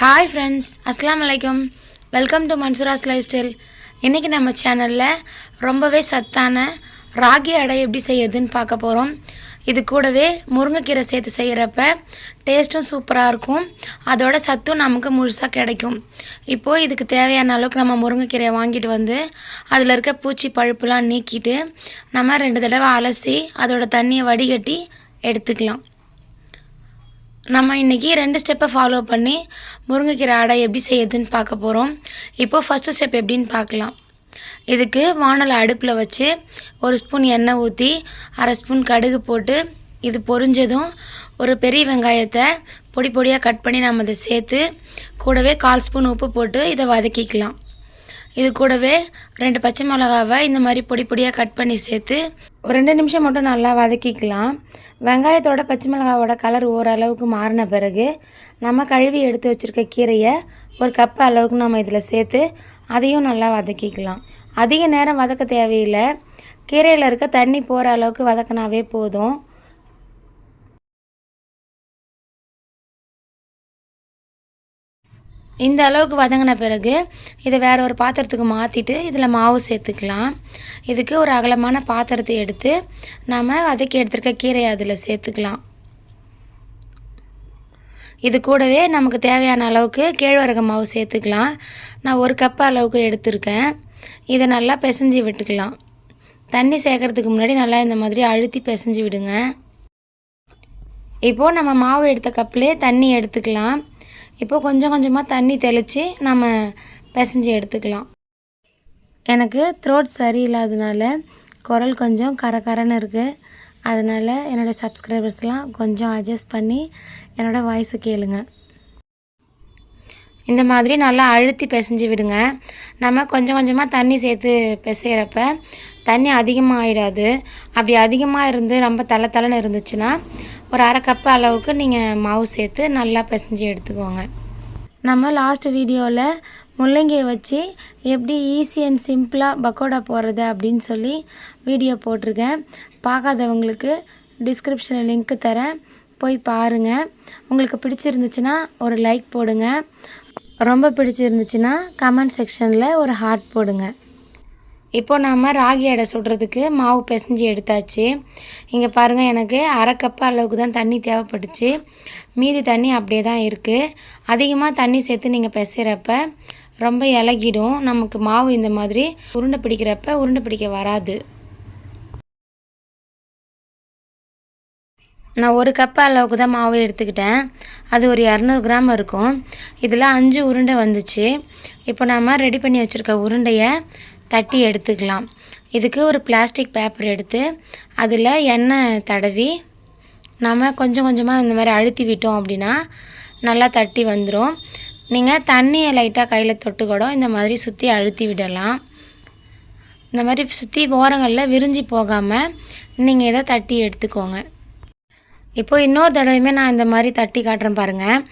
Hi friends அஸ்லாம் வலைக்கம் welcome to Mansoora's lifestyle இன்றைக்கி நம்ம சேனலில் ரொம்பவே சத்தான ராகி அடை எப்படி செய்யறதுன்னு பார்க்க போகிறோம் இது கூடவே முருங்கைக்கீரை சேர்த்து செய்கிறப்ப டேஸ்ட்டும் சூப்பராக இருக்கும். அதோட சத்தும் நமக்கு முழுசாக கிடைக்கும். இப்போது இதுக்கு தேவையான அளவுக்கு நம்ம முருங்கைக்கீரையை வாங்கிட்டு வந்து அதில் இருக்க பூச்சி பழுப்புலாம் நீக்கிட்டு நம்ம ரெண்டு தடவை அலசி அதோட தண்ணியை வடிகட்டி எடுத்துக்கலாம். நம்ம இன்றைக்கி ரெண்டு ஸ்டெப்பை ஃபாலோ பண்ணி முருங்கைக்கீரை அடை எப்படி செய்யுதுன்னு பார்க்க போகிறோம் இப்போது ஃபஸ்ட்டு ஸ்டெப் எப்படின்னு பார்க்கலாம். இதுக்கு வானலை அடுப்பில் வச்சு ஒரு ஸ்பூன் எண்ணெய் ஊற்றி அரை ஸ்பூன் கடுகு போட்டு இது பொரிஞ்சதும் ஒரு பெரிய வெங்காயத்தை பொடி பொடியாக கட் பண்ணி நம்ம அதை சேர்த்து கூடவே கால் ஸ்பூன் உப்பு போட்டு இதை வதக்கிக்கலாம். இது கூடவே ரெண்டு பச்சை மிளகாவை இந்த மாதிரி பொடி பொடியாக கட் பண்ணி சேர்த்து ஒரு ரெண்டு நிமிஷம் மட்டும் நல்லா வதக்கிக்கலாம். வெங்காயத்தோட பச்சை மிளகாவோட கலர் ஓரளவுக்கு மாறின பிறகு நம்ம கழுவி எடுத்து வச்சுருக்க கீரையை ஒரு கப் அளவுக்கு நம்ம இதில் சேர்த்து அதையும் நல்லா வதக்கிக்கலாம். அதிக நேரம் வதக்க தேவையில்லை. கீரையில் இருக்க தண்ணி போகிற அளவுக்கு வதக்கினாவே போதும். இந்த அளவுக்கு வதங்கின பிறகு இதை வேற ஒரு பாத்திரத்துக்கு மாற்றிட்டு இதில் மாவு சேர்த்துக்கலாம். இதுக்கு ஒரு அகலமான பாத்திரத்தை எடுத்து நம்ம வதக்கி எடுத்துருக்க கீரையை அதில் சேர்த்துக்கலாம். இது கூடவே நமக்கு தேவையான அளவுக்கு கேழ்வரகு மாவு சேர்த்துக்கலாம். நான் ஒரு கப் அளவுக்கு எடுத்திருக்கேன். இதை நல்லா பிசைஞ்சு விட்டுக்கலாம். தண்ணி சேர்க்கறதுக்கு முன்னாடி நல்லா இந்த மாதிரி அழுத்தி பிசைஞ்சு விடுங்க. இப்போது நம்ம மாவு எடுத்த கப்லேயே தண்ணி எடுத்துக்கலாம். இப்போது கொஞ்சம் கொஞ்சமாக தண்ணி தெளித்து நம்ம பிசைஞ்சு எடுத்துக்கலாம். எனக்கு த்ரோட் சரியில்லாதனால குரல் கொஞ்சம் கரகரன்னு இருக்குது அதனால் என்னோடய சப்ஸ்கிரைபர்ஸ்லாம் கொஞ்சம் அட்ஜஸ்ட் பண்ணி என்னோடய வாய்ஸை கேளுங்கள் இந்த மாதிரி நல்லா அழுத்தி பிசைஞ்சு விடுங்க. நம்ம கொஞ்சம் கொஞ்சமாக தண்ணி சேர்த்து பிசைகிறப்ப தண்ணி அதிகமாக ஆகிடாது அப்படி அதிகமாக இருந்து ரொம்ப தலை தலைன்னு இருந்துச்சுன்னா ஒரு அரை கப்பு அளவுக்கு நீங்கள் மாவு சேர்த்து நல்லா பிசைஞ்சு எடுத்துக்கோங்க. நம்ம லாஸ்ட் வீடியோவில் முள்ளங்கியை வச்சு எப்படி ஈஸி அண்ட் சிம்பிளாக பக்கோடா போடுறது அப்படின்னு சொல்லி வீடியோ போட்டிருக்கேன். பார்க்காதவங்களுக்கு டிஸ்கிரிப்ஷனில் லிங்க்கு தரேன். போய் பாருங்கள் உங்களுக்கு பிடிச்சிருந்துச்சுன்னா ஒரு லைக் போடுங்க. ரொம்ப பிடிச்சிருந்துச்சுன்னா கமெண்ட் செக்ஷனில் ஒரு ஹார்ட் போடுங்க. இப்போ நாம் ராகி அடை சுடுறதுக்கு மாவு பிசைஞ்சு எடுத்தாச்சு. இங்கே பாருங்கள் எனக்கு அரை அளவுக்கு தான் தண்ணி தேவைப்பட்டுச்சு. மீதி தண்ணி அப்படியே தான் இருக்குது அதிகமாக தண்ணி சேர்த்து நீங்கள் பிசைகிறப்ப ரொம்ப இலகிடும். நமக்கு மாவு இந்த மாதிரி உருண்டை பிடிக்கிறப்ப உருண்டை பிடிக்க வராது. நான் ஒரு கப் அளவுக்கு தான் மாவு எடுத்துக்கிட்டேன். அது ஒரு இரநூறு கிராம் இருக்கும். இதில் அஞ்சு உருண்டை வந்துச்சு. இப்போ நாம் ரெடி பண்ணி வச்சுருக்க உருண்டையை தட்டி எடுத்துக்கலாம். இதுக்கு ஒரு பிளாஸ்டிக் பேப்பர் எடுத்து அதில் எண்ணெய் தடவி நாம் கொஞ்சம் கொஞ்சமாக இந்த மாதிரி அழுத்தி விட்டோம் அப்படின்னா நல்லா தட்டி வந்துடும் நீங்கள் தண்ணியை லைட்டாக கையில் தொட்டு கூட இந்த மாதிரி சுற்றி அழுத்தி விடலாம். இந்த மாதிரி சுற்றி ஓரங்களில் விரிஞ்சு போகாமல் நீங்கள் இதை தட்டி எடுத்துக்கோங்க. இப்போது இன்னொரு தடவையுமே நான் இந்த மாதிரி தட்டி காட்டுறேன் பாருங்கள்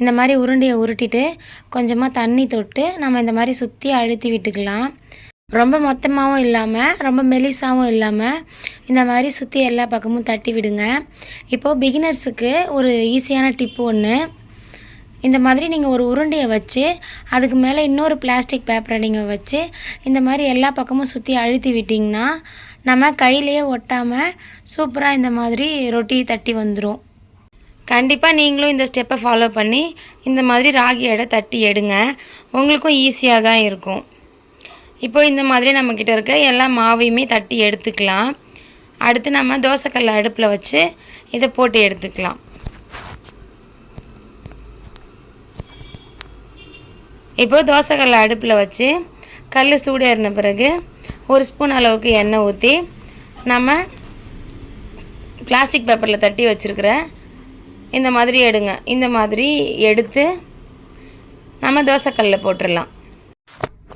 இந்த மாதிரி உருண்டையை உருட்டிட்டு கொஞ்சமாக தண்ணி தொட்டு நம்ம இந்த மாதிரி சுற்றி அழுத்தி விட்டுக்கலாம். ரொம்ப மொத்தமாகவும் இல்லாமல் ரொம்ப மெலிசாகவும் இல்லாமல் இந்த மாதிரி சுற்றி எல்லா பக்கமும் தட்டி விடுங்க. இப்போது பிகினர்ஸுக்கு ஒரு ஈஸியான டிப்பு ஒன்று இந்த மாதிரி நீங்கள் ஒரு உருண்டையை வச்சு அதுக்கு மேலே இன்னொரு பிளாஸ்டிக் பேப்பரை நீங்கள் வச்சு இந்த மாதிரி எல்லா பக்கமும் சுற்றி அழுத்தி விட்டிங்கன்னா நம்ம கையிலேயே ஒட்டாமல் சூப்பராக இந்த மாதிரி ரொட்டி தட்டி வந்துடும் கண்டிப்பாக நீங்களும் இந்த ஸ்டெப்பை ஃபாலோ பண்ணி இந்த மாதிரி ராகி எடை தட்டி எடுங்க. உங்களுக்கும் ஈஸியாக தான் இருக்கும். இப்போ இந்த மாதிரி நம்மக்கிட்ட இருக்க எல்லா மாவையுமே தட்டி எடுத்துக்கலாம். அடுத்து நம்ம தோசைக்கல்லை அடுப்பில் வச்சு இதை போட்டு எடுத்துக்கலாம். இப்போது தோசைக்கல்லை அடுப்பில் வச்சு கல் சூடேறின பிறகு ஒரு ஸ்பூன் அளவுக்கு எண்ணெய் ஊற்றி நம்ம பிளாஸ்டிக் பேப்பரில் தட்டி வச்சுருக்கிற இந்த மாதிரி எடுங்க. இந்த மாதிரி எடுத்து நம்ம தோசைக்கல்லில் போட்டுடலாம்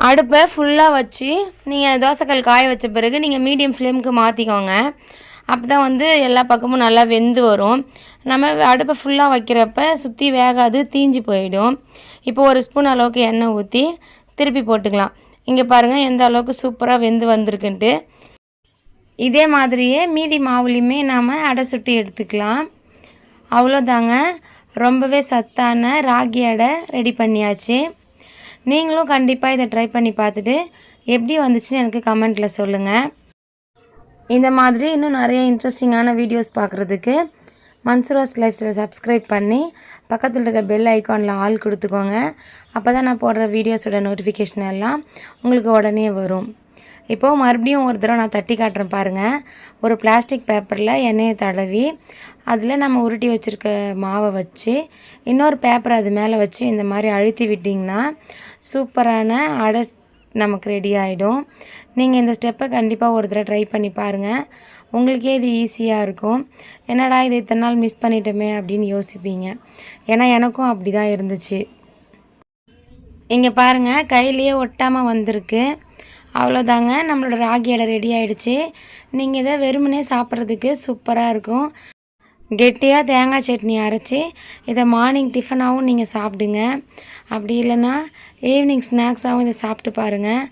அடுப்பை ஃபுல்லாக வச்சு நீங்கள் தோசைக்கல் காய வச்ச பிறகு நீங்கள் மீடியம் ஃப்ளேமுக்கு மாற்றிக்கோங்க அப்போ தான் வந்து எல்லா பக்கமும் நல்லா வெந்து வரும். நம்ம அடுப்பை ஃபுல்லாக வைக்கிறப்ப சுற்றி வேகாது தீஞ்சு போயிடும். இப்போ ஒரு ஸ்பூன் அளவுக்கு எண்ணெய் ஊற்றி திருப்பி போட்டுக்கலாம். இங்கே பாருங்கள் எந்த அளவுக்கு சூப்பராக வெந்து வந்திருக்குன்ட்டு. இதே மாதிரியே மீதி மாவுலையுமே நாம் அடை சுட்டி எடுத்துக்கலாம். அவ்வளோதாங்க. ரொம்பவே சத்தான ராகி அடை ரெடி பண்ணியாச்சு. நீங்களும் கண்டிப்பாக இதை ட்ரை பண்ணி பார்த்துட்டு எப்படி வந்துச்சுன்னு எனக்கு கமெண்ட்டில் சொல்லுங்கள் இந்த மாதிரி இன்னும் நிறைய இன்ட்ரெஸ்டிங்கான வீடியோஸ் பார்க்குறதுக்கு மன்சூராஸ் லைஃப்ஸில் சப்ஸ்கிரைப் பண்ணி பக்கத்தில் இருக்க பெல் ஐக்கானில் ஆல் கொடுத்துக்கோங்க. அப்போ தான் நான் போடுற வீடியோஸோட நோட்டிஃபிகேஷன் எல்லாம் உங்களுக்கு உடனே வரும். இப்போது மறுபடியும் ஒரு தடவை நான் தட்டி காட்டுறேன் பாருங்கள் ஒரு பிளாஸ்டிக் பேப்பரில் எண்ணெயை தடவி அதில் நம்ம உருட்டி வச்சுருக்க மாவை வச்சு இன்னொரு பேப்பர் அது மேலே வச்சு இந்த மாதிரி அழுத்தி விட்டிங்கன்னா சூப்பரான அடை நமக்கு ரெடி ஆகிடும் நீங்கள் இந்த ஸ்டெப்பை கண்டிப்பாக ஒரு தடவை ட்ரை பண்ணி பாருங்கள் உங்களுக்கே இது ஈஸியாக இருக்கும்? என்னடா இது இத்தனை நாள் மிஸ் பண்ணிட்டோமே அப்படின்னு யோசிப்பீங்க. ஏன்னா எனக்கும் அப்படி தான் இருந்துச்சு. இங்கே பாருங்கள் கையிலேயே ஒட்டாமல் வந்திருக்கு. அவ்வளோதாங்க நம்மளோட ராகி அடை ரெடி ஆகிடுச்சு நீங்கள் இதை வெறுமனே சாப்பிட்றதுக்கு சூப்பராக இருக்கும். கெட்டியாக தேங்காய் சட்னி அரைச்சி இதை மார்னிங் டிஃபனாகவும் நீங்கள் சாப்பிடுங்க. அப்படி இல்லைன்னா ஈவினிங் ஸ்நாக்ஸாகவும் இதை சாப்பிட்டு பாருங்கள்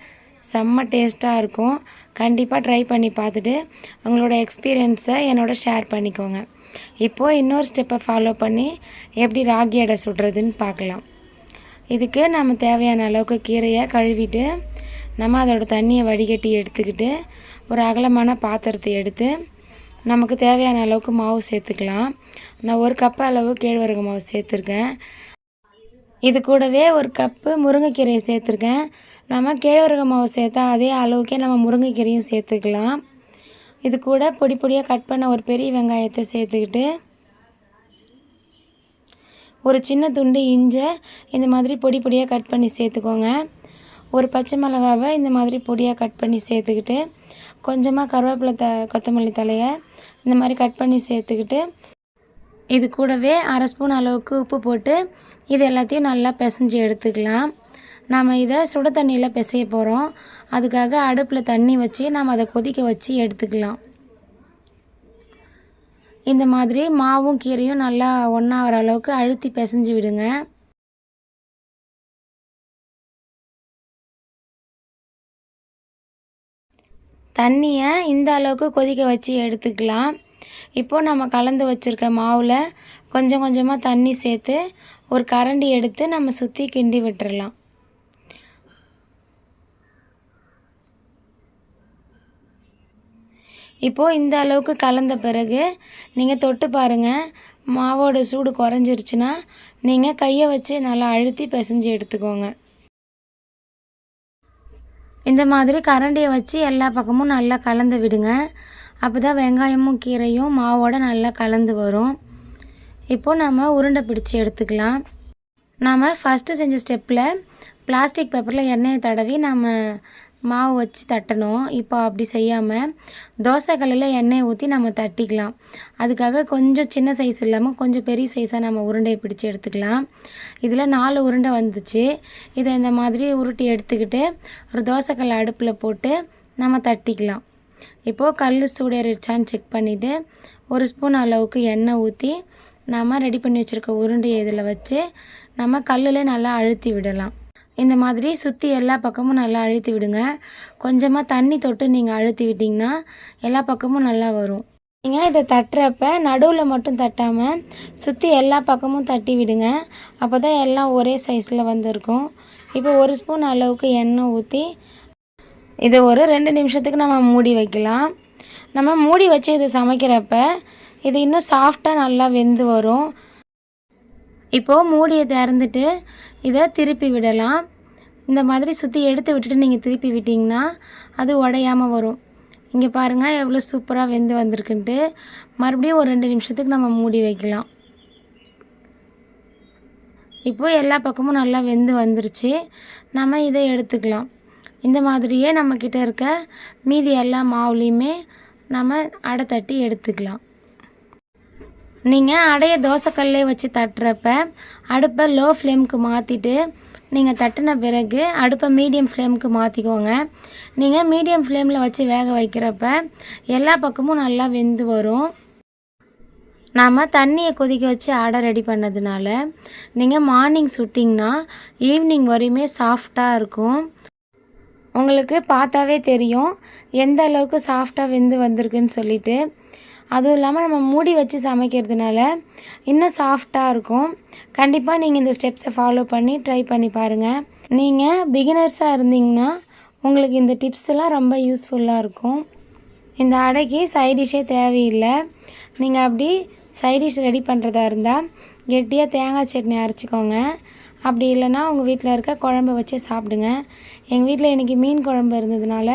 செம்ம டேஸ்ட்டாக இருக்கும். கண்டிப்பாக ட்ரை பண்ணி பார்த்துட்டு உங்களோட எக்ஸ்பீரியன்ஸை என்னோட ஷேர் பண்ணிக்கோங்க. இப்போது இன்னொரு ஸ்டெப்பை ஃபாலோ பண்ணி எப்படி ராகி அடை சுடுறதுன்னு பார்க்கலாம். இதுக்கு நம்ம தேவையான அளவுக்கு கீரையை கழுவிட்டு நம்ம அதோட தண்ணியை வடிகட்டி எடுத்துக்கிட்டு ஒரு அகலமான பாத்திரத்தை எடுத்து நமக்கு தேவையான அளவுக்கு மாவு சேர்த்துக்கலாம். நான் ஒரு கப் அளவு கேழ்வரகு மாவு சேர்த்துருக்கேன். இது கூடவே ஒரு கப்பு முருங்கைக்கீரையை சேர்த்துருக்கேன். நம்ம கேழ்வரகு மாவு சேர்த்தா அதே அளவுக்கே நம்ம முருங்கைக்கீரையும் சேர்த்துக்கலாம். இது கூட பொடி பொடியாக கட் பண்ண ஒரு பெரிய வெங்காயத்தை சேர்த்துக்கிட்டு ஒரு சின்ன துண்டு இஞ்சை இந்த மாதிரி பொடி பொடியாக கட் பண்ணி சேர்த்துக்கோங்க. ஒரு பச்சை மிளகாவை இந்த மாதிரி பொடியாக கட் பண்ணி சேர்த்துக்கிட்டு கொஞ்சமாக கருவேப்பிலை த கொத்தமல்லி தலையை இந்த மாதிரி கட் பண்ணி சேர்த்துக்கிட்டு இது கூடவே அரை ஸ்பூன் அளவுக்கு உப்பு போட்டு இது எல்லாத்தையும் நல்லா பிசைஞ்சு எடுத்துக்கலாம். நாம் இதை சுட தண்ணியில் பிசைய போகிறோம் அதுக்காக அடுப்பில் தண்ணி வச்சு நாம் அதை கொதிக்க வச்சு எடுத்துக்கலாம். இந்த மாதிரி மாவும் கீரையும் நல்லா ஒன்றா வர அளவுக்கு அழுத்தி பிசைஞ்சு விடுங்க. தண்ணியை இந்த அளவுக்கு கொதிக்க வச்சு எடுத்துக்கலாம். இப்போது நம்ம கலந்து வச்சுருக்க மாவில் கொஞ்சம் கொஞ்சமாக தண்ணி சேர்த்து ஒரு கரண்டி எடுத்து நம்ம சுற்றி கிண்டி விட்டுறலாம். இப்போது இந்த அளவுக்கு கலந்த பிறகு நீங்கள் தொட்டு பாருங்கள் மாவோட சூடு குறைஞ்சிருச்சுன்னா நீங்கள் கையை வச்சு நல்லா அழுத்தி பிசைஞ்சு எடுத்துக்கோங்க. இந்த மாதிரி கரண்டியை வச்சு எல்லா பக்கமும் நல்லா கலந்து விடுங்க. அப்போ தான் வெங்காயமும் கீரையும் மாவோட நல்லா கலந்து வரும். இப்போது நம்ம உருண்டை பிடிச்சி எடுத்துக்கலாம். நாம் ஃபஸ்ட்டு செஞ்ச ஸ்டெப்பில் பிளாஸ்டிக் பேப்பரில் எண்ணெயை தடவி நம்ம மாவு வச்சு தட்டணும். இப்போ அப்படி செய்யாமல் தோசைக்கல்லில் எண்ணெயை ஊற்றி நம்ம தட்டிக்கலாம். அதுக்காக கொஞ்சம் சின்ன சைஸ் இல்லாமல் கொஞ்சம் பெரிய சைஸாக நம்ம உருண்டையை பிடிச்சி எடுத்துக்கலாம். இதில் நாலு உருண்டை வந்துச்சு. இதை இந்த மாதிரி உருட்டி எடுத்துக்கிட்டு ஒரு தோசைக்கல் அடுப்பில் போட்டு நம்ம தட்டிக்கலாம். இப்போது கல் சூடேறிடுச்சான்னு செக் பண்ணிவிட்டு ஒரு ஸ்பூன் அளவுக்கு எண்ணெய் ஊற்றி நம்ம ரெடி பண்ணி வச்சுருக்க உருண்டையை இதில் வச்சு நம்ம கல்லில் நல்லா அழுத்தி விடலாம். இந்த மாதிரி சுற்றி எல்லா பக்கமும் நல்லா அழுத்தி விடுங்க. கொஞ்சமாக தண்ணி தொட்டு நீங்கள் அழுத்தி விட்டிங்கன்னா எல்லா பக்கமும் நல்லா வரும். நீங்கள் இதை தட்டுறப்ப நடுவில் மட்டும் தட்டாமல் சுற்றி எல்லா பக்கமும் தட்டி விடுங்க. அப்போ தான் எல்லாம் ஒரே சைஸில் வந்திருக்கும். இப்போ ஒரு ஸ்பூன் அளவுக்கு எண்ணெய் ஊற்றி இதை ஒரு ரெண்டு நிமிஷத்துக்கு நம்ம மூடி வைக்கலாம். நம்ம மூடி வச்சு இது சமைக்கிறப்ப இது இன்னும் சாஃப்டாக நல்லா வெந்து வரும். இப்போது மூடியை திறந்துட்டு இதை திருப்பி விடலாம். இந்த மாதிரி சுற்றி எடுத்து விட்டுட்டு நீங்கள் திருப்பி விட்டிங்கன்னா அது உடையாமல் வரும். இங்கே பாருங்கள் எவ்வளோ சூப்பராக வெந்து வந்திருக்குன்ட்டு. மறுபடியும் ஒரு ரெண்டு நிமிஷத்துக்கு நம்ம மூடி வைக்கலாம். இப்போது எல்லா பக்கமும் நல்லா வெந்து வந்துருச்சு. நம்ம இதை எடுத்துக்கலாம். இந்த மாதிரியே நம்மக்கிட்ட இருக்க மீதி எல்லா மாவுலேயுமே நம்ம அடை தட்டி எடுத்துக்கலாம். நீங்கள் அடைய தோசைக்கல்லே வச்சு தட்டுறப்ப அடுப்பை லோ ஃப்ளேமுக்கு மாற்றிட்டு நீங்கள் தட்டின பிறகு அடுப்பை மீடியம் ஃப்ளேமுக்கு மாற்றிக்கோங்க நீங்கள் மீடியம் ஃப்ளேமில் வச்சு வேக வைக்கிறப்ப எல்லா பக்கமும் நல்லா வெந்து வரும். நாம் தண்ணியை கொதிக்க வச்சு அடை ரெடி பண்ணதுனால நீங்கள் மார்னிங் சுட்டிங்கன்னா ஈவினிங் வரையுமே சாஃப்டாக இருக்கும். உங்களுக்கு பார்த்தாவே தெரியும் எந்த அளவுக்கு சாஃப்டாக வெந்து வந்திருக்குன்னு சொல்லிட்டு. அதுவும் இல்லாமல் நம்ம மூடி வச்சு சமைக்கிறதுனால இன்னும் சாஃப்டாக இருக்கும். கண்டிப்பாக நீங்கள் இந்த ஸ்டெப்ஸை ஃபாலோ பண்ணி ட்ரை பண்ணி பாருங்கள் நீங்கள் பிகினர்ஸாக இருந்தீங்கன்னா உங்களுக்கு இந்த டிப்ஸ்லாம் ரொம்ப யூஸ்ஃபுல்லாக இருக்கும். இந்த அடைக்கு சைடிஷ்ஷே தேவையில்லை. நீங்கள் அப்படி சைடிஷ் ரெடி பண்ணுறதா இருந்தால் கெட்டியாக தேங்காய் சட்னி அரைச்சிக்கோங்க. அப்படி இல்லைன்னா உங்கள் வீட்டில் இருக்க குழம்பு வச்சே சாப்பிடுங்க. எங்கள் வீட்டில் இன்றைக்கி மீன் குழம்பு இருந்ததுனால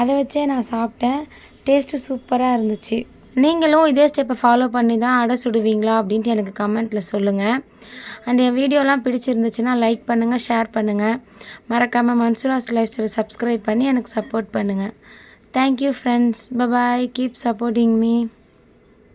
அதை வச்சே நான் சாப்பிட்டேன். டேஸ்ட்டு சூப்பராக இருந்துச்சு. நீங்களும் இதே ஸ்டெப்பை ஃபாலோ பண்ணி தான் அடை சுடுவீங்களா அப்படின்ட்டு எனக்கு கமெண்ட்டில் சொல்லுங்கள் அண்ட் என் வீடியோலாம் பிடிச்சிருந்துச்சுன்னா லைக் பண்ணுங்கள் ஷேர் பண்ணுங்கள் மறக்காமல் மன்சூராஸ் லைஃப் ஸ்டைல் சப்ஸ்கிரைப் பண்ணி எனக்கு சப்போர்ட் பண்ணுங்கள் thank you friends bye bye keep supporting me